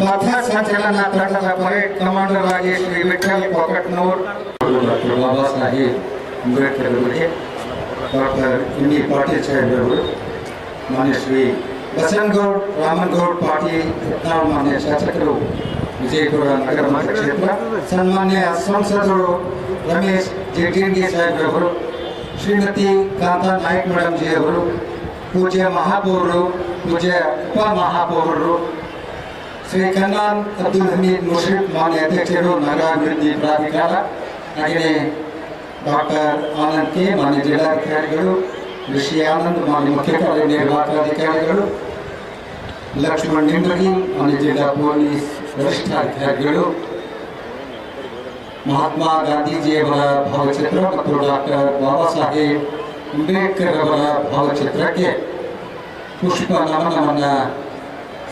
ಪಥ ಸಂಚಲನ ತಂಡದ ಪರೇಡ್ ಕಮಾಂಡರ್ ಆಗಿ ಶ್ರೀ ವಿಠಲ್ ಕೊಕಟ್ನೂರ್ ಡಾಕ್ಟರ್ ಬಾಬಾ ಸಾಹೇಬ್ ಅಂಬೇಡ್ಕರ್ ಅವರಿಗೆ doctor M E Patil Saheb ಅವರು ಮಾನ್ಯ ಶ್ರೀ ಬಸನಗೌಡ್ ರಾಮನಗೌಡ್ ಪಾಟೀಲ್ ಯತ್ನಾಳ್ ಮಾನ್ಯ ಶಾಸಕರು ವಿಜಯಪುರ ನಗರ ಮತಕ್ಷೇತ್ರ ಸನ್ಮಾನ್ಯ ಸಂಸದರು ರಮೇಶ್ ಜೇಟಿಂಗಿ ಸಾಹೇಬ್ರವರು ಶ್ರೀಮತಿ ಕಾಂತಾ ನಾಯ್ಕ್ ಮೇಡಮ್ ಜಿ ಅವರು ಪೂಜ್ಯ ಮಹಾಪೌರರು ಪೂಜ್ಯ ಉಪ ಮಹಾಪೌರರು ಶ್ರೀ ಕನ್ನಾನ್ ಅಬ್ದುಲ್ ಹಮೀದ್ ಮುಷಿಫ್ ಮಾನ್ಯ ಅಧ್ಯಕ್ಷರು ನಗರಾಭಿವೃದ್ಧಿ ಪ್ರಾಧಿಕಾರ, ಹಾಗೆಯೇ ಡಾಕ್ಟರ್ ಆನಂದ್ ಕೆ ಮಾನ್ಯ ಜಿಲ್ಲಾಧಿಕಾರಿಗಳು, ಋಷಿ ಆನಂದ್ ಮಾನ್ಯ ಮುಖ್ಯ ಕಾರ್ಯನಿರ್ವಾಹಕಾಧಿಕಾರಿಗಳು ಲಕ್ಷ್ಮಣ್ ನಿಂಡ್ರಗಿ ಮಾನ್ಯ ಜಿಲ್ಲಾ ಪೊಲೀಸ್ ವರಿಷ್ಠಾಧಿಕಾರಿಗಳು, ಮಹಾತ್ಮ ಗಾಂಧೀಜಿಯವರ ಭಾವಚಿತ್ರ ಮತ್ತು ಡಾಕ್ಟರ್ ಬಾಬಾ ಸಾಹೇಬ್ ಅಂಬೇಡ್ಕರ್ ಅವರ ಭಾವಚಿತ್ರಕ್ಕೆ ಪುಷ್ಪ ನಮನವನ್ನು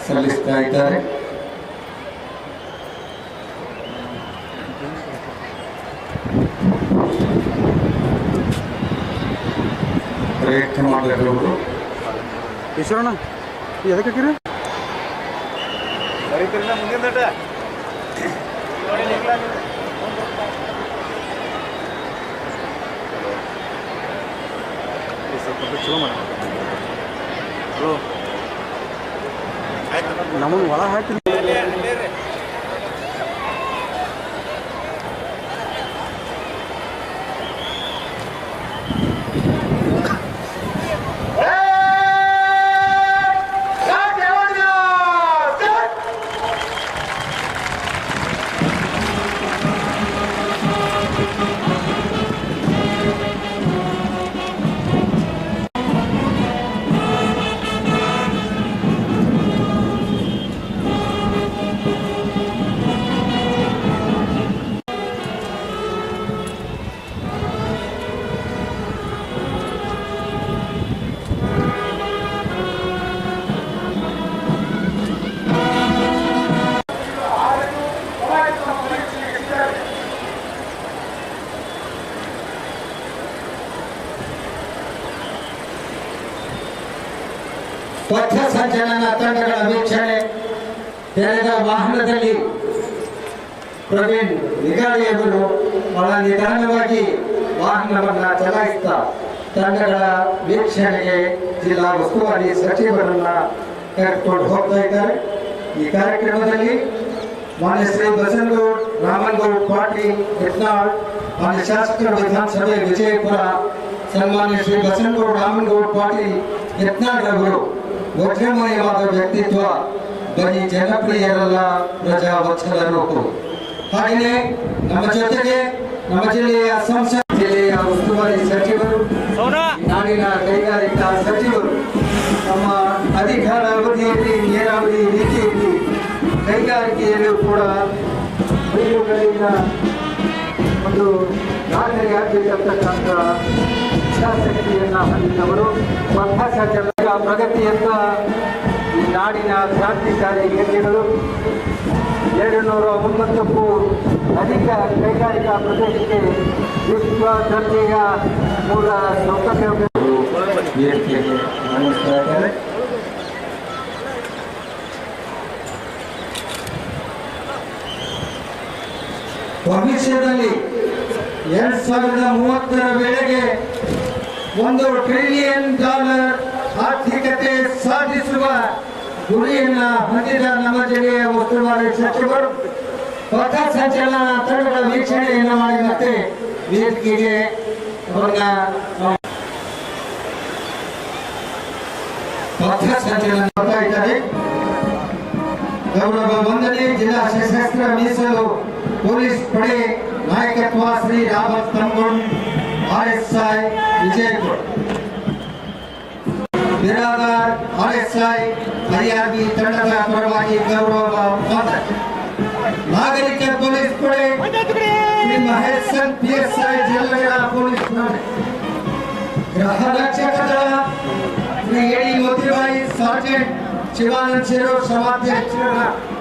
ಸಲ್ಲಿಸ್ತಾ ಇದ್ದಾರೆ. ಪ್ರಯತ್ನ ಮಾಡಲಿರುವರು ಈಶ್ವರಣ್ಣ ಎದಕ್ಕೆ ಹಾಕಿರಿ? ಚಲೋ ಮಾಡ. ಹಲೋ. ನಮಗೆ ಒಳ ಹಾಕಿ ಪಥ ಸಂಚಲನ ತಂಡಗಳ ವೀಕ್ಷಣೆ. ತೆರೆದ ವಾಹನದಲ್ಲಿ ಪ್ರವೀಣ್ ನಿಗಾಳಿಯವರು ಬಹಳ ನಿಧಾನವಾಗಿ ವಾಹನವನ್ನ ಚಲಾಯಿಸ್ತಾ ತಂಡಗಳ ವೀಕ್ಷಣೆಗೆ ಜಿಲ್ಲಾ ಉಸ್ತುವಾರಿ ಸಚಿವರನ್ನ ಕರೆದುಕೊಂಡು ಹೋಗ್ತಾ ಇದ್ದಾರೆ. ಈ ಕಾರ್ಯಕ್ರಮದಲ್ಲಿ ಮಾನ್ಯ ಶ್ರೀ ಬಸನಗೌಡ್, ರಾಮನಗೌಡ್, ಪಾಟೀಲ್, ಯತ್ನಾಳ್ ಮಾನ್ಯ ಶಾಸಕರು ವಿಧಾನಸಭೆ ವಿಜಯಪುರ, ಸನ್ಮಾನ್ಯ ಶ್ರೀ ಬಸನಗೌಡ್, ರಾಮನಗೌಡ್, ಪಾಟೀಲ್, ಯತ್ನಾಳ್ ಅವರು ವಜ್ರಮಯವಾದ ವ್ಯಕ್ತಿತ್ವ ಬರೀ ಜನಪ್ರಿಯರಲ್ಲ ಪ್ರಜಾ ಪ್ರಜಾವತ್ಸಲರು ಹಾಗೆಯೇ ನಮ್ಮ ಜೊತೆಗೆ ನಮ್ಮ ಜಿಲ್ಲೆಯ ಸಂಸತ್ ಜಿಲ್ಲೆಯ ಉಸ್ತುವಾರಿ ಸಚಿವರು ನಾಡಿನ ಕೈಗಾರಿಕಾ ಸಚಿವರು ನಮ್ಮ ಅಧಿಕಾರ ಅವಧಿಯಲ್ಲಿ ನೀರಾವರಿ ರೀತಿಯಲ್ಲಿ ಕೈಗಾರಿಕೆಯಲ್ಲೂ ಕೂಡ ಒಂದು ದಾಖಲೆಯಾಗಬೇಕಂತಕ್ಕಂಥ ಇಚ್ಛಾಶಕ್ತಿಯನ್ನ ಹೊಂದಿದವರು ಪಥಸಂಚಲನ ಪ್ರಗತಿಯತ್ತ ಈ ನಾಡಿನ ಕ್ರಾಂತಿಕಾರಿ ವ್ಯಕ್ತಿಗಳು ಎರಡು ನೂರ ಒಂಬತ್ತಕ್ಕೂ ಅಧಿಕ ಕೈಗಾರಿಕಾ ಪ್ರದೇಶಕ್ಕೆ ವಿಶ್ವ ದರ್ಜೆಯ ಮೂಲ ಸೌಕರ್ಯ ಭವಿಷ್ಯದಲ್ಲಿ ಎರಡ್ ಸಾವಿರದ ಮೂವತ್ತರ ವೇಳೆಗೆ ಒಂದು ಟ್ರಿಲಿಯನ್ ಡಾಲರ್ ಆರ್ಥಿಕತೆ ಸಾಧಿಸುವ ಗುರಿಯನ್ನ ಹೊಂದಿದ ನಮ್ಮ ಜಿಲ್ಲೆಯ ಉಸ್ತುವಾರಿ ಸಚಿವರು, ಪಥ ಸಂಚಲನ ತಂಡದ ವೀಕ್ಷಣೆಯನ್ನು ಮಾಡಿ ಮತ್ತೆ ವೇದಿಕೆಗೆ ಪಥ ಸಂಚಲನ ಬರ್ತಾ ಇದ್ದಾರೆ. ಗೌರವ ವಂದನೆ ಜಿಲ್ಲಾ ಸಶಸ್ತ್ರ ಮೀಸಲು ಪೊಲೀಸ್ ಪಡೆ ನಾಯಕತ್ವ ಶ್ರೀ ರಾಮತ್ ತಮ್ಮಗೊಂಡ್ ಆರ್ಎಸ್ಐ ವಿಜಯಪುರ ಬಿರಾದಾರ್ ಆರ್ಎಸ್ಐ ಹರಿಯಾಗಿ ತಂಡದ ಪರವಾಗಿ ಗೌರವ ವಂದನೆ ನಾಗರಿಕ ಪೊಲೀಸ್ ಪಡೆ ಶ್ರೀ ಮಹೇಶ್ ಪಿಎಸ್ಐ ಜಿಲ್ಲೆಗಳ ಪೊಲೀಸ್ ಪಡೆ ಗೃಹ ರಕ್ಷಕದ ಶ್ರೀ ಎಡಿ Motibai sergeant Shivanand ಶಿರೋರ್ ಸಮಾಧ್ಯಕ್ಷರ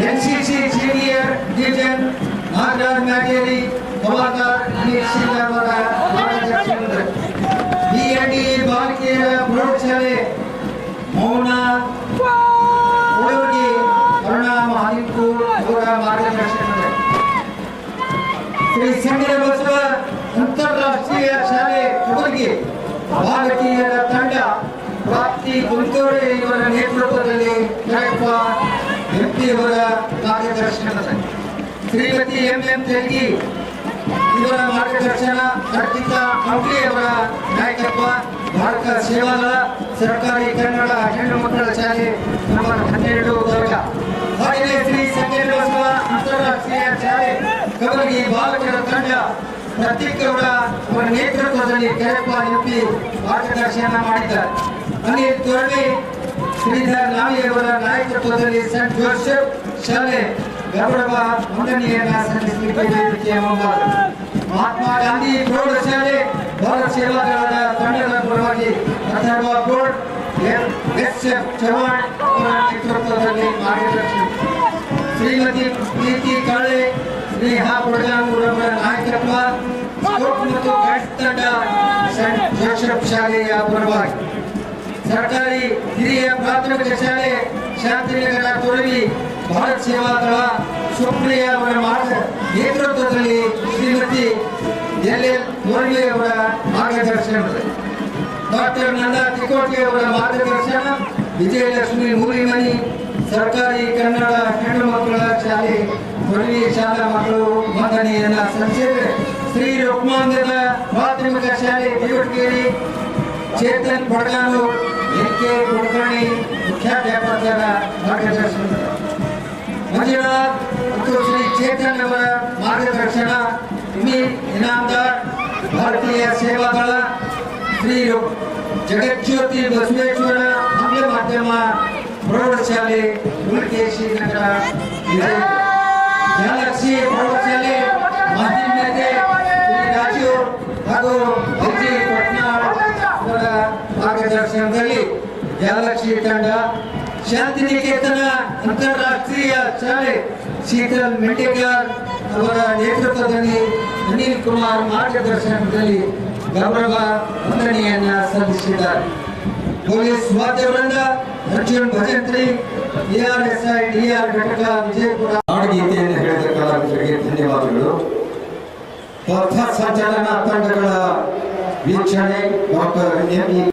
NCC senior division মাদার ম্যাটেরি commander Anil Singh Shrimati M M Jaggi ಇವರ ಮಾರ್ಗದರ್ಶನ ಅರ್ಪಿತ ಅವರ ನಾಯಕತ್ವ. ಭಾರತ ಸೇವಾದಳ, ಸರ್ಕಾರಿ ಕನ್ನಡ ಹೆಣ್ಣು ಮಕ್ಕಳ ಶಾಲೆ ನಂಬರ್ ಹನ್ನೆರಡು ವರ್ಗ ಹಾಗೆಯೇ ಶ್ರೀ ಸಂಗೇಂದ್ರ ಬಸವ ಅಂತಾರಾಷ್ಟ್ರೀಯ ಶಾಲೆ, ಕಬಡ್ಡಿ ಬಾಲಕರ ತಂಡ ಪ್ರತೀಕ್ ಅವರ ಅವರ ನೇತೃತ್ವದಲ್ಲಿ ಕೆರಪ್ಪ ಎಂಪಿ ಮಾರ್ಗದರ್ಶನ ಮಾಡಿದ್ದಾರೆ. ಅನಿಲ್ ತೊರಳಿ ಶ್ರೀಧರ್ ನಾಯಿ ಅವರ ನಾಯಕತ್ವದಲ್ಲಿ ಸೆಂಟ್ ಜೋಸೆಫ್ ಶಾಲೆ. ಗೌರವ ವಂದನೆಯನ್ನ ಸಲ್ಲಿಸಲಿಕ್ಕೆ ವೇದಿಕೆಯ ಮುಂಭಾಗ ಮಹಾತ್ಮ ಗಾಂಧಿ ಪ್ರೌಢಶಾಲೆ ಭಾರತ ಸೇವಾದಳದ ತಂಡದ ಪರವಾಗಿ Atharva board S F Chavan ಅವರ ನೇತೃತ್ವದಲ್ಲಿ ಮಾರ್ಗದರ್ಶನ ಶ್ರೀಮತಿ ಪ್ರೀತಿ ಕಾಳೆ ಸ್ನೇಹ ಪ್ರಧಾನೂರ್ ಅವರ ನಾಯಕತ್ವ ಸ್ಕೋಪ್ ಮತ್ತು ಗೈಡ್ಸ್ ತಂಡ ಸೆಂಟ್ ಜೋಸೆಫ್ ಶಾಲೆಯ ಪರವಾಗಿ ಸರ್ಕಾರಿ ಹಿರಿಯ ಪ್ರಾಥಮಿಕ ಶಾಲೆ ಶಾಂತಿನಗರ ತೊರವಿ ಭಾರತ್ ಸೇವಾದಳ ಸುಪ್ರಿಯ ಅವರ ಮಾರ್ಗ ನೇತೃತ್ವದಲ್ಲಿ ಶ್ರೀಮತಿ ಎಲ್ ಎಲ್ ಮುರಳಿ ಅವರ ಮಾರ್ಗದರ್ಶನದಲ್ಲಿ ಡಾಕ್ಟರ್ ನಂದಾ ತಿಕೋಟಿ ಅವರ ಮಾರ್ಗದರ್ಶನ, ವಿಜಯಲಕ್ಷ್ಮಿ ಮೂಲಿಮನಿ, ಸರ್ಕಾರಿ ಕನ್ನಡ ಹೆಣ್ಣು ಮಕ್ಕಳ ಶಾಲೆ ಮುರಳಿ ಶಾಲಾ ಮಕ್ಕಳು ಮಂದನೆಯನ್ನ ಸಲ್ಲಿಸಿದರೆ ಶ್ರೀ ರುಕ್ಮಾಂಗದ ಪ್ರಾಥಮಿಕ ಶಾಲೆ ದೇವಟಗೇರಿ ಚೇತನ್ ಕೊಡಗಾನು ಎಲ್ ಕೆ ಕುಲಕರ್ಣಿ, ಮುಖ್ಯಾಧ್ಯಾಪಕರ ಮಾರ್ಗದರ್ಶನ. ಮಂಜುನಾಥ್ ಮತ್ತು ಶ್ರೀ ಚೇತನ್ ಅವರ ಮಾರ್ಗದರ್ಶನ. ಉಮಿ ಇನಾಮದಾರ್ ಭಾರತೀಯ ಸೇವಾ ದಳ ಶ್ರೀ ಜಗಜ್ಯೋತಿ ಬಸವೇಶ್ವರ ಆಂಗ್ಲ ಮಾಧ್ಯಮ ಪ್ರೌಢಶಾಲೆ ಮುಲ್ಕೇಶಿ ನಗರ ಗ್ಯಾಲಕ್ಸಿ ಪ್ರೌಢಶಾಲೆ. ಮಾಧ್ಯಮತೆ ಶ್ರೀ ರಾಜೀವ್ ಹಾಗೂ ಎಲ್ಜಿ ಪಟ್ನಾಳ್ ಅವರ ಮಾರ್ಗದರ್ಶನದಲ್ಲಿ ಗ್ಯಾಲಕ್ಸಿ ತಂಡ ಶಾಂತಿನಿಕೇತನ ಅಂತಾರಾಷ್ಟ್ರೀಯ ಶಾಲೆ ಶೀತಲ್ ಮೆಂಡೇಕರ್ ಅವರ ನೇತೃತ್ವದಲ್ಲಿ ಅನಿಲ್ ಕುಮಾರ್ ಮಾರ್ಗದರ್ಶನದಲ್ಲಿ ಗೌರವ ವಂದನೆಯನ್ನ ಸಲ್ಲಿಸಿದ್ದಾರೆ ಪೊಲೀಸ್ ವಾದ್ಯವೃಂದ ಅರ್ಜುನ್ ಭಜಂತ್ರಿ ಎಆರ್ಎಸ್ಐ ಡಿಆರ್ ಘಟಕ ವಿಜಯಪುರ ನಾಡಗೀತೆಯನ್ನು ಹೇಳಿದ ಕಲಾವಿದರಿಗೆ ಧನ್ಯವಾದಗಳು ಪಥ ಸಂಚಲನ ತಂಡಗಳ ವೀಕ್ಷಣೆ ಡಾಕ್ಟರ್ ಎಂ ಇ